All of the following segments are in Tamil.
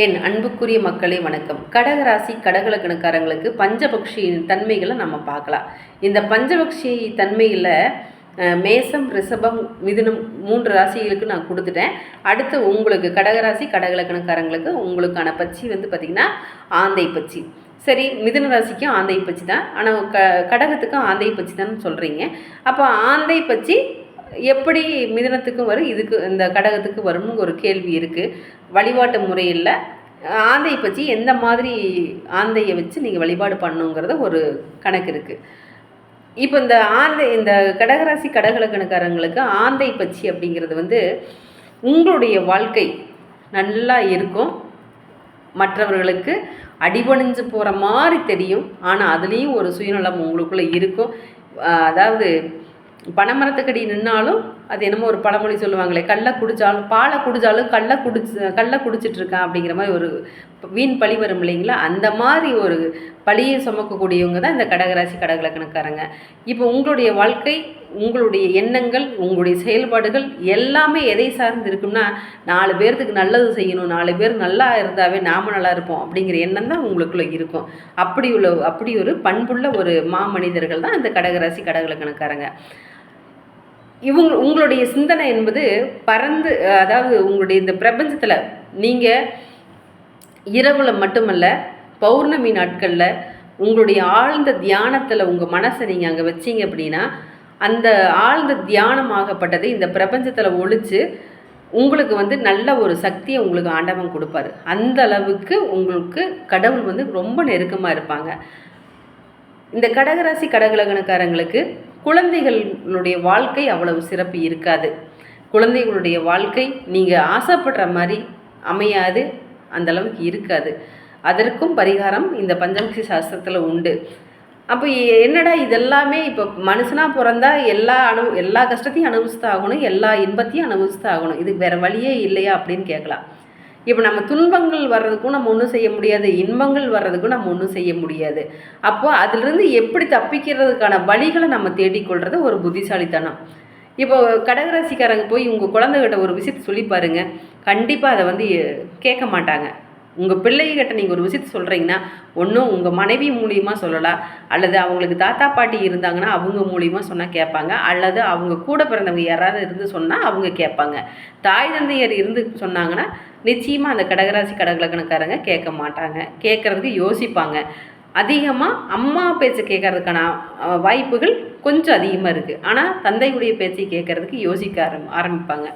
என் அன்புக்குரிய மக்களே வணக்கம். கடகராசி கடகலக்கணக்காரங்களுக்கு பஞ்சபக்ஷியின் தன்மைகளை நம்ம பார்க்கலாம். இந்த பஞ்சபக்ஷி தன்மையில் மேசம் ரிஷபம் மிதுனம் மூன்று ராசிகளுக்கு நான் கொடுத்துட்டேன். அடுத்து உங்களுக்கு கடகராசி கடகலக்கணக்காரங்களுக்கு உங்களுக்கான பச்சி வந்து பார்த்திங்கன்னா ஆந்தை பச்சி. சரி மிதுன ராசிக்கும் ஆந்தை பச்சி தான். ஆனால் க கடகத்துக்கும் ஆந்தை பச்சி தான் சொல்கிறீங்க அப்போ ஆந்தை பச்சி எப்படி மிதனத்துக்கும் வரும் இதுக்கு இந்த கடகத்துக்கு வரும்னு ஒரு கேள்வி இருக்குது வழிபாட்டு முறையில் ஆந்தை பற்றி எந்த மாதிரி ஆந்தையை வச்சு நீங்கள் வழிபாடு பண்ணுங்கிறத ஒரு கணக்கு இருக்குது இப்போ இந்த ஆந்தை இந்த கடகராசி கடகலக்கணக்காரங்களுக்கு ஆந்தை பச்சி அப்படிங்கிறது வந்து உங்களுடைய வாழ்க்கை நல்லா இருக்கும். மற்றவர்களுக்கு அடிபணிஞ்சு போகிற மாதிரி தெரியும். ஆனால் அதுலேயும் ஒரு சுயநலம் உங்களுக்குள்ளே இருக்கும். அதாவது பனைமரத்துக்கடி நின்னாலும் அது என்னமோ ஒரு பழமொழி சொல்லுவாங்களே கல்லை குடித்தாலும் பாலை குடித்தாலும் கல்லை குடிச்சு கல்லை குடிச்சிட்டு இருக்கான் அப்படிங்கிற மாதிரி ஒரு வீண் பழி வரும் இல்லைங்களா? அந்த மாதிரி ஒரு பழியை சுமக்கக்கூடியவங்க தான் இந்த கடகராசி கடகலக்கணக்காரங்க. இப்போ உங்களுடைய வாழ்க்கை உங்களுடைய எண்ணங்கள் உங்களுடைய செயல்பாடுகள் எல்லாமே எதை சார்ந்து இருக்கும்னா நாலு பேர்த்துக்கு நல்லது செய்யணும் நாலு பேர் நல்லா இருந்தாவே நாம நல்லா இருப்போம் அப்படிங்கிற எண்ணம் தான் உங்களுக்குள்ளே இருக்கும். அப்படி உள்ள அப்படி ஒரு பண்புள்ள ஒரு மாமனிதர்கள் தான் இந்த கடகராசி கடகலக்கணக்காரங்க. இவங்க உங்களுடைய சிந்தனை என்பது பறந்து அதாவது உங்களுடைய இந்த பிரபஞ்சத்தில் நீங்கள் இரவில் மட்டுமல்ல பௌர்ணமி நாட்களில் உங்களுடைய ஆழ்ந்த தியானத்தில் உங்கள் மனசை நீங்கள் அங்கே வச்சீங்க அப்படின்னா அந்த ஆழ்ந்த தியானமாகப்பட்டது இந்த பிரபஞ்சத்தில் ஒழிச்சு உங்களுக்கு வந்து நல்ல ஒரு சக்தியை உங்களுக்கு ஆண்டவன் கொடுப்பாரு. அந்த அளவுக்கு உங்களுக்கு கடவுள் வந்து ரொம்ப நெருக்கமாக இருப்பாங்க. இந்த கடகராசி கடகலகணக்காரங்களுக்கு குழந்தைகளுடைய வாழ்க்கை அவ்வளவு சிறப்பு இருக்காது. குழந்தைகளுடைய வாழ்க்கை நீங்கள் ஆசைப்படுற மாதிரி அமையாது அந்தளவுக்கு இருக்காது. அதற்கும் பரிகாரம் இந்த பஞ்சமுகி சாஸ்திரத்தில் உண்டு. அப்போ என்னடா இதெல்லாமே இப்போ மனுஷனாக பிறந்தா எல்லா அனு எல்லா கஷ்டத்தையும் அனுபவிச்சு ஆகணும் எல்லா இன்பத்தையும் அனுபவிச்சு ஆகணும். இதுக்கு வேறு வழியே இல்லையா அப்படின்னு கேட்கலாம். இப்போ நம்ம துன்பங்கள் வர்றதுக்கும் நம்ம ஒன்றும் செய்ய முடியாது இன்பங்கள் வர்றதுக்கும் நம்ம ஒன்றும் செய்ய முடியாது. அப்போ அதிலிருந்து எப்படி தப்பிக்கிறதுக்கான வழிகளை நம்ம தேடிக்கொள்கிறது ஒரு புத்திசாலித்தனம். இப்போ கடகராசிக்காரங்க போய் உங்கள் குழந்தைகிட்ட ஒரு விஷயத்தை சொல்லி பாருங்கள் கண்டிப்பாக அதை வந்து கேட்க மாட்டாங்க. உங்கள் பிள்ளைகிட்ட நீங்கள் ஒரு விஷயத்த சொல்கிறீங்கன்னா ஒன்றும் உங்கள் மனைவி மூலியமாக சொல்லலாம் அல்லது அவங்களுக்கு தாத்தா பாட்டி இருந்தாங்கன்னா அவங்க மூலியமாக சொன்னால் கேட்பாங்க. அல்லது அவங்க கூட பிறந்தவங்க யாராவது இருந்து சொன்னால் அவங்க கேட்பாங்க. தாய் தந்தையர் இருந்து சொன்னாங்கன்னா நிச்சயமாக அந்த கடகராசி கடகலக்கணக்காரங்க கேட்க மாட்டாங்க. கேட்குறதுக்கு யோசிப்பாங்க. அதிகமாக அம்மா பேச்சை கேட்கறதுக்கான வாய்ப்புகள் கொஞ்சம் அதிகமாக இருக்குது ஆனால் தந்தையுடைய பேச்சை கேட்கறதுக்கு யோசிக்க ஆரம் ஆரம்பிப்பாங்க.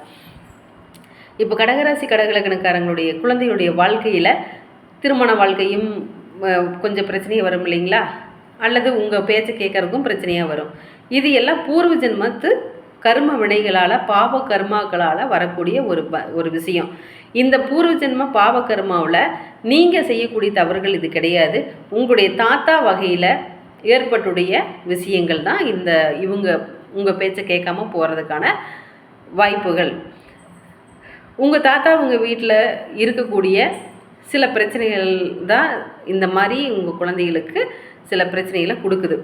இப்போ கடகராசி கடகலக்கணக்காரங்களுடைய குழந்தையுடைய வாழ்க்கையில் திருமண வாழ்க்கையும் கொஞ்சம் பிரச்சனையாக வரும் இல்லைங்களா? அல்லது உங்கள் பேச்சை கேட்கறதுக்கும் பிரச்சனையாக வரும். இது எல்லாம் பூர்வ ஜென்மத்து கர்ம வினைகளால் பாவ கர்மாக்களால் வரக்கூடிய ஒரு ப ஒரு விஷயம். இந்த பூர்வ ஜென்ம பாவ கர்மாவில் நீங்கள் செய்யக்கூடிய தவறுகள் இது கிடையாது. உங்களுடைய தாத்தா வகையில் ஏற்பட்டுடைய விஷயங்கள் தான் இந்த இவங்க உங்கள் பேச்சை கேட்காம போகிறதுக்கான வாய்ப்புகள். உங்கள் தாத்தா உங்கள் வீட்டில் இருக்கக்கூடிய சில பிரச்சனைகள் தான் இந்த மாதிரி உங்கள் குழந்தைகளுக்கு சில பிரச்சனைகளை கொடுக்குது.